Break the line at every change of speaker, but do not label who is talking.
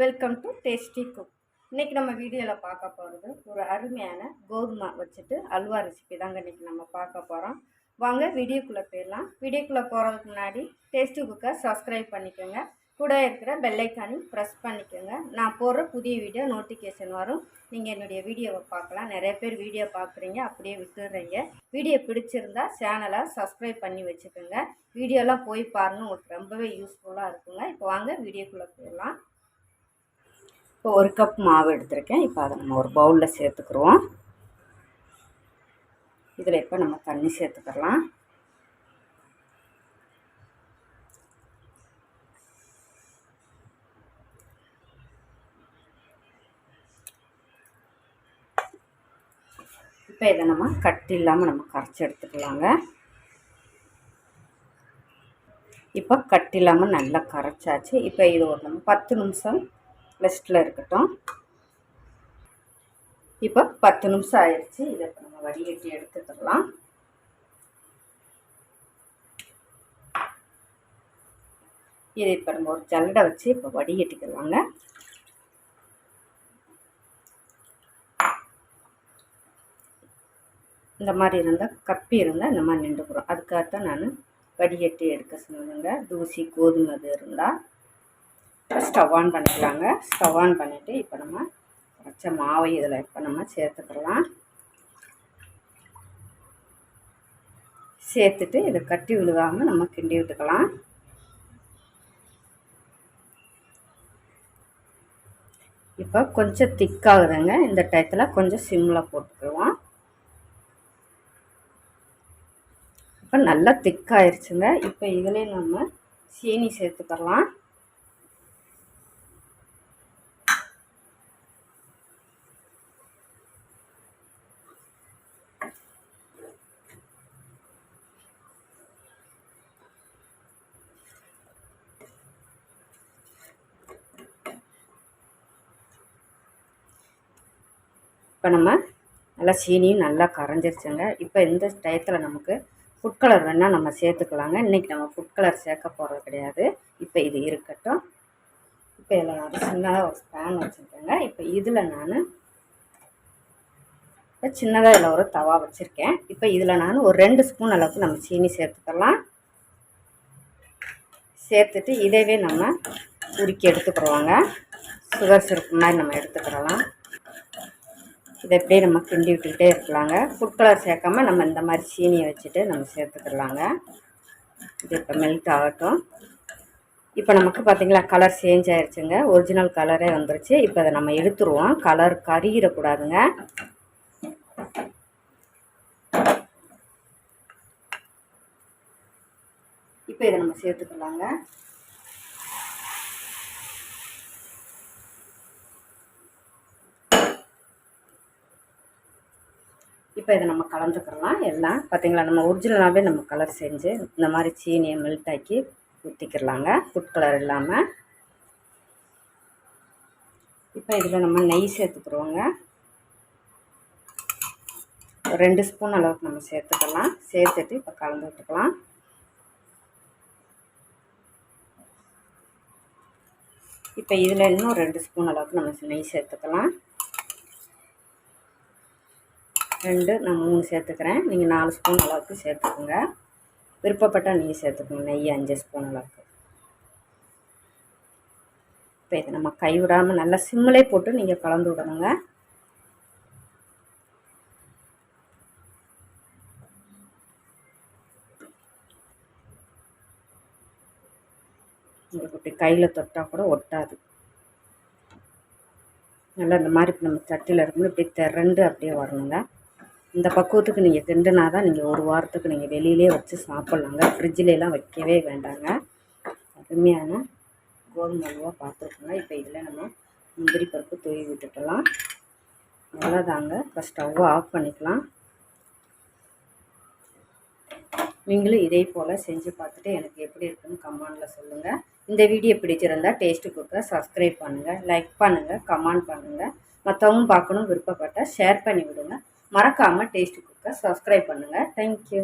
Welcome to tasty cook இன்றைக்கி நம்ம வீடியோவில் பார்க்க போகிறது ஒரு அருமையான கோதுமை வச்சுட்டு அல்வா ரெசிபி தாங்க இன்றைக்கி நம்ம பார்க்க போகிறோம் வாங்க வீடியோக்குள்ளே போயிடலாம். வீடியோக்குள்ளே போகிறதுக்கு முன்னாடி டேஸ்டி குக்கை சப்ஸ்கிரைப் பண்ணிக்கோங்க. கூட இருக்கிற பெல்லைக்கானி ப்ரெஸ் பண்ணிக்கோங்க. நான் போடுற புதிய வீடியோ நோட்டிஃபிகேஷன் வரும். நீங்கள் என்னுடைய வீடியோவை பார்க்கலாம். நிறைய பேர் வீடியோ பார்க்குறீங்க அப்படியே விட்டுடுறீங்க வீடியோ பிடிச்சிருந்தா சேனலை சப்ஸ்கிரைப் பண்ணி வச்சுக்கோங்க. வீடியோலாம் போய் பாருங்கள் உங்களுக்கு ரொம்பவே யூஸ்ஃபுல்லாக இருக்குங்க. இப்போ வாங்க வீடியோக்குள்ளே போயிடலாம். இப்போ ஒரு கப் மாவு எடுத்திருக்கேன். இப்போ அதை நம்ம ஒரு பவுலில் சேர்த்துக்குருவோம். இதில் இப்போ நம்ம தண்ணி சேர்த்துக்கலாம் இப்போ இதை நம்ம கட்டி இல்லாமல் நம்ம கரைச்சி எடுத்துக்கலாங்க. இப்போ கட்டி இல்லாமல் நல்லா கரைச்சாச்சு. இப்போ இது ஒரு நம்ம பத்து நிமிஷம் ரெஸ்ட்டில் இருக்கட்டும். இப்போ பத்து நிமிஷம் ஆயிடுச்சு. இதை இப்போ நம்ம வடிகட்டி எடுத்துக்கலாம். இதை இப்போ நம்ம ஒரு ஜல்லடை வச்சு இப்போ வடிகட்டிக்கலாங்க. இந்த மாதிரி இருந்தால் கப்பி இருந்தால் இந்த மாதிரி நின்றுக்கிறோம் அதுக்காகத்தான் நான் வடிகட்டி எடுக்க சொன்னேங்க தூசி கோதுமை அது இருந்தால் ஸ்டவ் ஆன் பண்ணிக்கலாங்க. ஸ்டவ் ஆன் பண்ணிவிட்டு இப்போ நம்ம வச்ச மாவை இதில் இப்போ நம்ம சேர்த்துக்கலாம். சேர்த்துட்டு இதை கட்டி விழுகாமல் நம்ம கிண்டி விட்டுக்கலாம். இப்போ கொஞ்சம் திக்காகுதுங்க இந்த டயத்தில் கொஞ்சம் சிம்மில் போட்டுக்குவோம் இப்போ நல்லா திக்காயிருச்சுங்க இப்போ இதுலேயும் நம்ம சீனி சேர்த்துக்கலாம். இப்போ நம்ம நல்லா சீனியும் நல்லா கரைஞ்சிருச்சுங்க. இப்போ இந்த டயத்தில் நமக்கு ஃபுட் கலர் வேணால் நம்ம சேர்த்துக்கலாங்க. இன்றைக்கி நம்ம ஃபுட் கலர் சேர்க்க போகிறது கிடையாது. இப்போ இது இருக்கட்டும். இப்போ இதில் நான் சின்னதாக ஒரு ஸ்பேன் வச்சுருக்கேங்க. இப்போ இதில் நான் இப்போ சின்னதாக இதில் ஒரு தவா வச்சுருக்கேன். இப்போ இதில் நான் ஒரு ரெண்டு ஸ்பூன் அளவுக்கு நம்ம சீனி சேர்த்துக்கலாம். சேர்த்துட்டு இதவே நம்ம உருக்கி எடுத்துக்கிறோங்க சுகர் சிரப்பு மாதிரி நம்ம எடுத்துக்கிறலாம் இதை எப்படியே நம்ம கிண்டி விட்டுக்கிட்டே இருக்கலாங்க. ஃபுட் கலர் சேர்க்காம நம்ம இந்த மாதிரி சீனியை வச்சுட்டு நம்ம சேர்த்துக்கலாங்க. இது இப்போ மெல்ட் ஆகட்டும். இப்போ நமக்கு பார்த்திங்களா கலர் சேஞ்ச் ஆயிடுச்சுங்க ஒரிஜினல் கலரே வந்துருச்சு. இப்போ அதை நம்ம எடுத்துருவோம் கலர் கருகிடக்கூடாதுங்க. இப்போ இதை நம்ம சேர்த்துக்கலாங்க. இப்போ இதை நம்ம கலந்துக்கிறலாம் எல்லாம் பார்த்திங்களா நம்ம ஒரிஜினலாகவே நம்ம கலர் செஞ்சு இந்த மாதிரி சீனியை மெல்ட் ஆக்கி ஊற்றிக்கிறலாங்க ஃபுட் கலர் இல்லாமல் இப்போ இதில் நம்ம நெய் சேர்த்துக்கிறோங்க ரெண்டு ஸ்பூன் அளவுக்கு நம்ம சேர்த்துக்கலாம். சேர்த்துட்டு இப்போ கலந்து விட்டுக்கலாம். இப்போ இதில் இன்னும் ரெண்டு ஸ்பூன் அளவுக்கு நம்ம நெய் சேர்த்துக்கலாம். ரெண்டு நான் மூணு சேர்த்துக்கிறேன். நீங்கள் நாலு ஸ்பூன் அளவுக்கு சேர்த்துக்கோங்க. விருப்பப்பட்டால் நீங்கள் சேர்த்துக்கோங்க. நெய் அஞ்சு ஸ்பூன் அளவுக்கு. இப்போ இதை நம்ம கைவிடாமல் நல்லா சிம்மிலே போட்டு நீங்கள் கலந்து விடணுங்க. உங்களுக்கு இப்படி கையில் தொட்டால் கூட ஒட்டாது. நல்லா இந்த மாதிரி நம்ம சட்டியில் இருக்கும்போது இப்படி திரண்டு அப்படியே வரணுங்க. இந்த பக்குவத்துக்கு நீங்கள் கிண்டுனா தான் நீங்கள் ஒரு வாரத்துக்கு நீங்கள் வெளியிலே வச்சு சாப்பிட்லாங்க. ஃப்ரிட்ஜிலலாம் வைக்கவே வேண்டாங்க. அருமையான கோதுமை அல்வா பார்த்துருக்கோங்க. இப்போ இதில் நம்ம முந்திரி பருப்பு தூவி விட்டுட்டலாம். அவ்வளோதாங்க இப்போ ஸ்டவ்வை ஆஃப் பண்ணிக்கலாம். நீங்களும் இதே போல் செஞ்சு பார்த்துட்டு எனக்கு எப்படி இருக்குன்னு கமெண்டில் சொல்லுங்கள் இந்த வீடியோ பிடிச்சிருந்தால் டேஸ்ட்டு குக்கை சப்ஸ்கிரைப் பண்ணுங்கள் லைக் பண்ணுங்கள் கமெண்ட் பண்ணுங்கள் மற்றவங்க பார்க்கணும் விருப்பப்பட்டால் ஷேர் பண்ணி விடுங்க மறக்காமல் டேஸ்ட் குக்கை சப்ஸ்கிரைப் பண்ணுங்கள் தேங்க்யூ